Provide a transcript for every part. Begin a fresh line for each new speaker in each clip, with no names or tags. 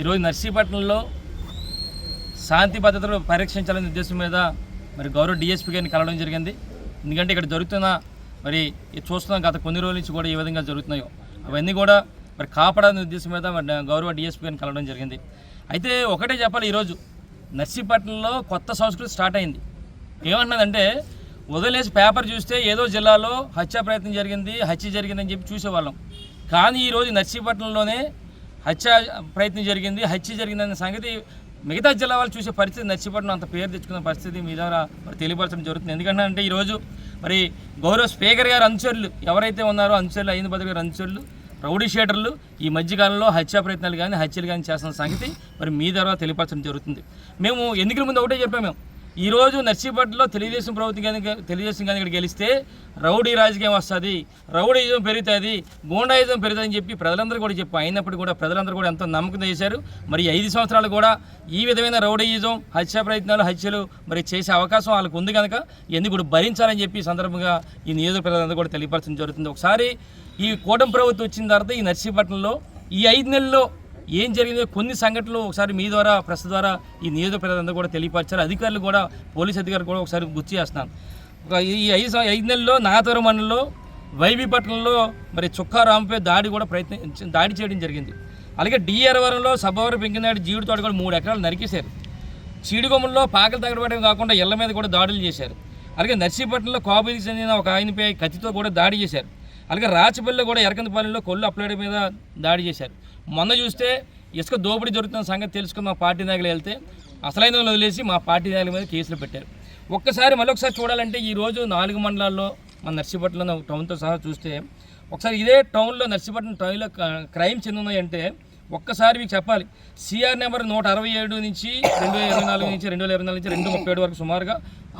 ఈరోజు నర్సీపట్నంలో శాంతి భద్రతలు పరీక్షించాలనే ఉద్దేశం మీద మరి గౌరవ డిఎస్పీ గారిని కలవడం జరిగింది. ఎందుకంటే ఇక్కడ జరుగుతున్న మరి ఇది చూస్తున్నాం గత కొన్ని రోజుల నుంచి కూడా ఏ విధంగా జరుగుతున్నాయో. అవన్నీ కూడా మరి కాపాడాలనే ఉద్దేశం మీద మరి గౌరవ డిఎస్పీ గారిని కలవడం జరిగింది. అయితే ఒకటే చెప్పాలి ఈరోజు నర్సీపట్నంలో కొత్త సంస్కృతి స్టార్ట్ అయింది. ఏమంటున్నదంటే వదిలేసి పేపర్ చూస్తే ఏదో జిల్లాలో హత్యా ప్రయత్నం జరిగింది హత్య జరిగిందని చెప్పి చూసేవాళ్ళం. కానీ ఈరోజు నర్సీపట్నంలోనే హత్య ప్రయత్నం జరిగింది. హత్య జరిగిందనే సంగతి మిగతా జిల్లా వాళ్ళు చూసే పరిస్థితి నచ్చిపడిన అంత పేరు తెచ్చుకున్న పరిస్థితి మీ ద్వారా మరి తెలియపరచడం జరుగుతుంది. ఎందుకంటే అంటే ఈరోజు మరి గౌరవ స్పీకర్ గారు అనుచరులు ఎవరైతే ఉన్నారో అనుచరులు అయిన బదులు గారు అనుచరులు రౌడీ షేటర్లు ఈ మధ్యకాలంలో హత్యా ప్రయత్నాలు కానీ హత్యలు కానీ చేస్తున్న సంగతి మరి మీ ద్వారా తెలియపరచడం జరుగుతుంది. మేము ఎన్నికల ముందు ఒకటే చెప్పాము మేము. ఈరోజు నర్సీపట్నలో తెలుగుదేశం ప్రభుత్వం కానీ తెలుగుదేశం కానీ ఇక్కడ గెలిస్తే రౌడీ రాజకీయం వస్తుంది. రౌడీజం పెరుగుతుంది గూండాయిజం పెరుగుతుందని చెప్పి ప్రజలందరూ కూడా చెప్పి. అయినప్పుడు కూడా ప్రజలందరూ కూడా ఎంతో నమ్మకం చేశారు. మరి ఐదు సంవత్సరాలు కూడా ఈ విధమైన రౌడీయిజం హత్య ప్రయత్నాలు హత్యలు మరి చేసే అవకాశం వాళ్ళకు ఉంది కనుక ఎందుకు కూడా భరించాలని చెప్పి సందర్భంగా ఈ నియోజక ప్రజలందరూ కూడా తెలియపరచడం జరుగుతుంది. ఒకసారి ఈ కూటమి ప్రభుత్వం వచ్చిన తర్వాత ఈ నర్సీపట్నంలో ఈ ఐదు నెలల్లో ఏం జరిగిందో కొన్ని సంఘటనలు ఒకసారి మీ ద్వారా ప్రెస్ ద్వారా ఈ నియోజక ప్రజలందరూ కూడా తెలియపరిచారు. అధికారులు కూడా పోలీస్ అధికారులు కూడా ఒకసారి గుర్తు చేస్తున్నాను ఒక ఈ ఐదు ఐదు నెలల్లో నాగతవరం మండలంలో వైబీపట్నంలో మరి చుక్కారాంపై దాడి కూడా ప్రయత్నం దాడి చేయడం జరిగింది. అలాగే డిఆర్వరంలో సభవరం పెంకినాడు జీడి తోట కూడా మూడు ఎకరాలు నరికేశారు. చీడిగొమ్మల్లో పాకలు తగడబడమే కాకుండా ఇళ్ళ మీద కూడా దాడులు చేశారు. అలాగే నర్సీపట్నంలో కోబీకి చెందిన ఒక ఆయనపై కత్తితో కూడా దాడి చేశారు. అలాగే రాచపల్లిలో కూడా ఎరకందపల్లిలో కొల్లు అప్లైడ్ మీద దాడి చేశారు. మొన్న చూస్తే ఇసుక దోపిడీ జరుగుతున్న సంగతి తెలుసుకుని మా పార్టీ నాయకులు వెళ్తే అసలైన వదిలేసి మా పార్టీ నాయకుల మీద కేసులు పెట్టారు. ఒక్కసారి మరొకసారి చూడాలంటే ఈరోజు నాలుగు మండలాల్లో మన నర్సీపట్నంలో టౌన్తో సహా చూస్తే ఒకసారి ఇదే టౌన్లో నర్సీపట్నం టౌన్లో క్రైమ్ చెందున్నాయంటే ఒక్కసారి మీకు చెప్పాలి. సిఆర్ నెంబర్ నూట అరవై ఏడు నుంచి రెండు వేల ఇరవై నాలుగు నుంచి రెండు వేల ఇరవై నాలుగు నుంచి రెండు ముప్పై ఏడు వరకు సుమారుగా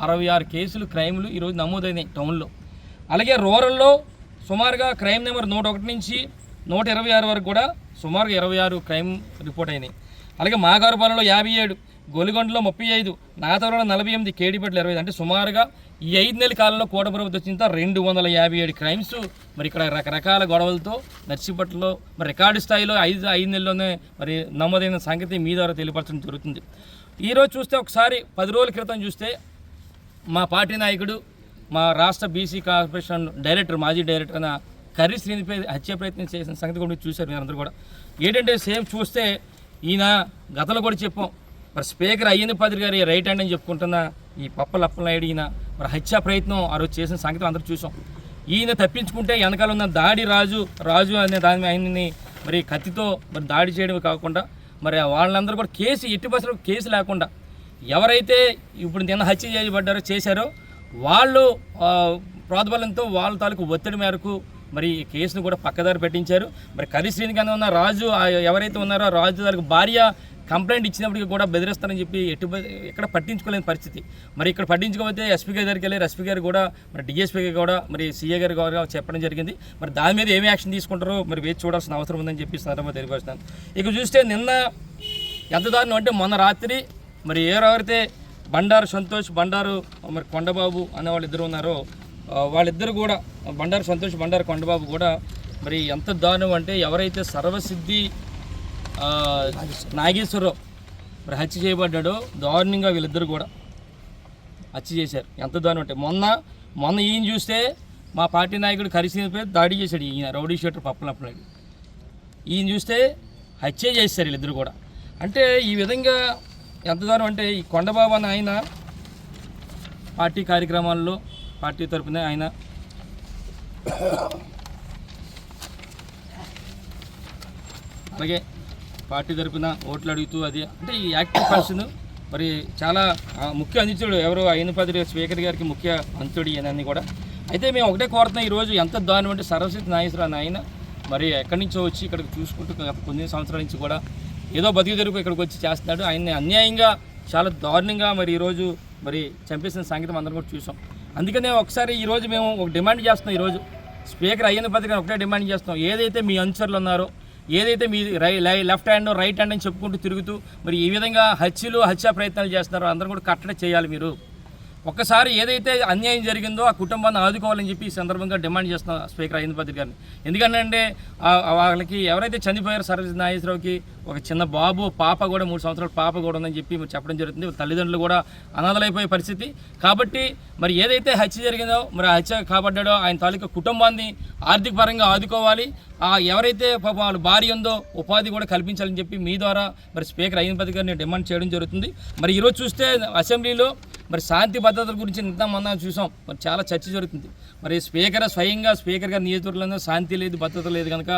అరవై ఆరు కేసులు క్రైమ్లు ఈరోజు నమోదైనాయి టౌన్లో. అలాగే రూరల్లో సుమారుగా క్రైమ్ నెంబర్ నూట ఒకటి నుంచి నూట ఇరవై ఆరు వరకు కూడా సుమారుగా ఇరవై ఆరు క్రైమ్ రిపోర్ట్ అయినాయి. అలాగే మాగారుపాలెంలో యాభై ఏడు గొలిగొండలో ముప్పై ఐదు నాతవరంలో నలభై ఎనిమిది కేడిపేటలో ఇరవై అంటే సుమారుగా ఈ ఐదు నెలల కాలంలో కోట ప్రభుత్వం వచ్చిన రెండు వందల యాభై ఏడు క్రైమ్స్. మరి ఇక్కడ రకరకాల గొడవలతో నర్సీపట్నంలో మరి రికార్డు స్థాయిలో ఐదు ఐదు నెలల్లోనే మరి నమోదైన సంగతి మీ ద్వారా తెలియపరచడం జరుగుతుంది. ఈరోజు చూస్తే ఒకసారి పది రోజుల క్రితం చూస్తే మా పార్టీ నాయకుడు మా రాష్ట్ర బీసీ కార్పొరేషన్ డైరెక్టర్ మాజీ డైరెక్టర్ అయిన కర్రీ శ్రీనిపై హత్య ప్రయత్నం చేసిన సంగతి కూడా చూశారు మీరందరూ కూడా. ఏంటంటే సేమ్ చూస్తే ఈయన గతంలో కూడా చెప్పాం మరి స్పీకర్ అయ్యింది పాత్రి గారి రైట్ హ్యాండ్ అని చెప్పుకుంటున్న ఈ పప్పల అప్పలనాయుడు ఈయన మరి హత్య ప్రయత్నం ఆ రోజు చేసిన సంగతి అందరూ చూసాం. ఈయన తప్పించుకుంటే వెనకాల ఉన్న దాడి రాజు రాజు అనే దాని ఆయన్ని మరి కత్తితో మరి దాడి చేయడమే కాకుండా మరి వాళ్ళందరూ కూడా కేసు ఎట్టి బస్సులో కేసు లేకుండా ఎవరైతే ఇప్పుడు నిన్న హత్య చేయబడ్డారో చేశారో వాళ్ళు ఆ, ప్రోద్బలంతో వాళ్ళ తాలూకు ఒత్తిడి మేరకు మరి ఈ కేసును కూడా పక్కదారి పెట్టించారు. మరి కరిశ్రీని కింద ఉన్న రాజు ఎవరైతే ఉన్నారో రాజు తాలూకు భార్య కంప్లైంట్ ఇచ్చినప్పటికీ కూడా బెదిరిస్తారని చెప్పి ఎటు ఎక్కడ పట్టించుకోలేని పరిస్థితి. మరి ఇక్కడ పట్టించుకోకపోతే ఎస్పీ గారి దగ్గరికి వెళ్ళి ఎస్పీ గారు కూడా మరి డిఎస్పీ గారు కూడా మరి సీఏ గారు కూడా చెప్పడం జరిగింది. మరి దాని మీద ఏమి యాక్షన్ తీసుకుంటారో మరి వేచి చూడాల్సిన అవసరం ఉందని చెప్పి సందర్భంగా తెలియపరుస్తున్నాను. ఇక చూస్తే నిన్న ఎంత దారుణం అంటే మొన్న రాత్రి మరి ఎవరెవరైతే బండారు సంతోష్ బండారు మరి కొండబాబు అనే వాళ్ళు ఇద్దరు ఉన్నారో వాళ్ళిద్దరు కూడా బండారు సంతోష్ బండారు కొండబాబు కూడా మరి ఎంత దారుణం అంటే ఎవరైతే సర్వసిద్ధి నాగేశ్వరరావు మరి హత్య చేయబడ్డాడో దారుణంగా వీళ్ళిద్దరు కూడా హత్య చేశారు. ఎంత దారుణం అంటే మొన్న మొన్న ఈయన చూస్తే మా పార్టీ నాయకుడు కరిసినపై దాడి చేశాడు ఈయన రౌడీ షీటర్ పప్పలప్పలాడు ఈయన చూస్తే హత్య చేశారు వీళ్ళిద్దరు కూడా. అంటే ఈ విధంగా ఎంత దూరం అంటే ఈ కొండబాబు అని ఆయన పార్టీ కార్యక్రమాల్లో పార్టీ తరపున ఆయన. అలాగే పార్టీ తరపున ఓట్లు అడుగుతూ అది అంటే ఈ యాక్టివ్ పర్సన్ మరి చాలా ముఖ్య అందించుడు ఎవరు అయిన పది స్పీకర్ గారికి ముఖ్య అంతుడు ఈయనన్నీ కూడా. అయితే మేము ఒకటే కోరుతున్నాం ఈరోజు ఎంత దారుణం అంటే సర్వశక్తి నాగేశ్వర ఆయన మరి ఎక్కడి నుంచో వచ్చి ఇక్కడికి చూసుకుంటూ కొన్ని సంవత్సరాల నుంచి కూడా ఏదో బతికి తెరుపు ఇక్కడికి వచ్చి చేస్తున్నాడు. ఆయన్ని అన్యాయంగా చాలా దారుణంగా మరి ఈరోజు మరి చంపేసిన సంగీతం అందరం కూడా చూసాం. అందుకనే ఒకసారి ఈరోజు మేము ఒక డిమాండ్ చేస్తున్నాం ఈరోజు స్పీకర్ అయ్యిన పత్రిక ఒకటే డిమాండ్ చేస్తున్నాం. ఏదైతే మీ అనుచరులు ఉన్నారో ఏదైతే మీ right left hand right hand అని చెప్పుకుంటూ తిరుగుతూ మరి ఈ విధంగా హత్యలు హత్యా ప్రయత్నాలు చేస్తున్నారో అందరూ కూడా కట్టడి చేయాలి మీరు. ఒక్కసారి ఏదైతే అన్యాయం జరిగిందో ఆ కుటుంబాన్ని ఆదుకోవాలని చెప్పి ఈ సందర్భంగా డిమాండ్ చేస్తున్నా స్పీకర్ అయింది పత్రిక గారిని. ఎందుకంటే వాళ్ళకి ఎవరైతే చనిపోయారో సరస్వతి నాగేశ్వరరావుకి ఒక చిన్న బాబు పాప కూడా మూడు సంవత్సరాల పాప కూడా ఉందని చెప్పి మరి చెప్పడం జరుగుతుంది. తల్లిదండ్రులు కూడా అనాథలైపోయే పరిస్థితి. కాబట్టి మరి ఏదైతే హత్య జరిగిందో మరి ఆ హత్య కాబడ్డాడో ఆయన తాలూకా కుటుంబాన్ని ఆర్థిక పరంగా ఆదుకోవాలి. ఆ ఎవరైతే పాపం వాళ్ళ భార్య ఉందో ఉపాధి కూడా కల్పించాలని చెప్పి మీ ద్వారా మరి స్పీకర్ అయ్యనపతి గారిని డిమాండ్ చేయడం జరుగుతుంది. మరి ఈరోజు చూస్తే అసెంబ్లీలో మరి శాంతి భద్రతల గురించి ఇంత మనం చూసాం. మరి చాలా చర్చ జరుగుతుంది. మరి స్పీకర్ స్వయంగా స్పీకర్ గారి నియోజకవర్గంలో శాంతి లేదు భద్రత లేదు కనుక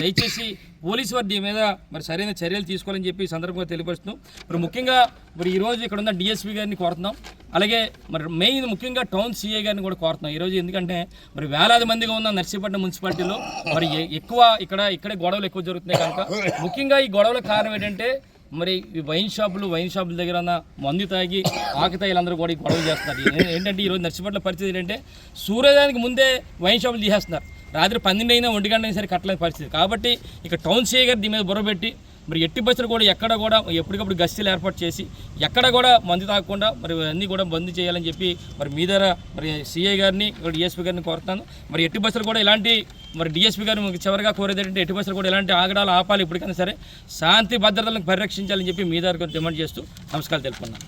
దయచేసి పోలీసు వారి దీని మీద మరి సరైన చర్యలు తీసుకోవాలని చెప్పి సందర్భంగా తెలియపరుస్తున్నాం. మరి ముఖ్యంగా మరి ఈరోజు ఇక్కడ ఉన్న డిఎస్పీ గారిని కోరుతున్నాం. అలాగే మరి మెయిన్ ముఖ్యంగా టౌన్ సీఏ గారిని కూడా కోరుతున్నాం. ఈరోజు ఎందుకంటే మరి వేలాది మందిగా ఉన్న నర్సీపట్నం మున్సిపాలిటీలో మరి ఎక్కువ ఇక్కడ ఇక్కడే గొడవలు ఎక్కువ జరుగుతున్నాయి కనుక ముఖ్యంగా ఈ గొడవల కారణం ఏంటంటే మరి ఈ వైన్ షాపులు వైన్ షాపుల దగ్గర మందు తాగి ఆకుతాయిలందరూ కూడా ఈ గొడవలు చేస్తున్నారు. ఏంటంటే ఈరోజు నర్సిపట్ల పరిస్థితి ఏంటంటే సూర్యోదయానికి ముందే వైన్ షాపులు తీసేస్తున్నారు. రాత్రి పన్నెండు అయినా ఒంటి గంట అయినా సరే కట్టలేని పరిస్థితి. కాబట్టి ఇక టౌన్ సీఏ గారు దీని మీద బుర్రబెట్టి మరి ఎట్టి బస్సులు కూడా ఎక్కడ కూడా ఎప్పటికప్పుడు గస్తీలు ఏర్పాటు చేసి ఎక్కడ కూడా మందు తాగకుండా మరి అన్నీ కూడా బంద్ చేయాలని చెప్పి మరి మీ దగ్గర మరి సీఐ గారిని డిఎస్పీ గారిని కోరుతాను మరి ఎట్టి బస్సులు కూడా ఇలాంటి మరి డిఎస్పీ గారు చివరిగా కోరేది ఏంటంటే ఎట్టి బస్సులు కూడా ఇలాంటి ఆగడాలు ఆపాలి ఇప్పటికైనా సరే. శాంతి భద్రతలను పరిరక్షించాలని చెప్పి మీ దగ్గర డిమాండ్ చేస్తూ నమస్కారాలు తెలుపుకున్నాను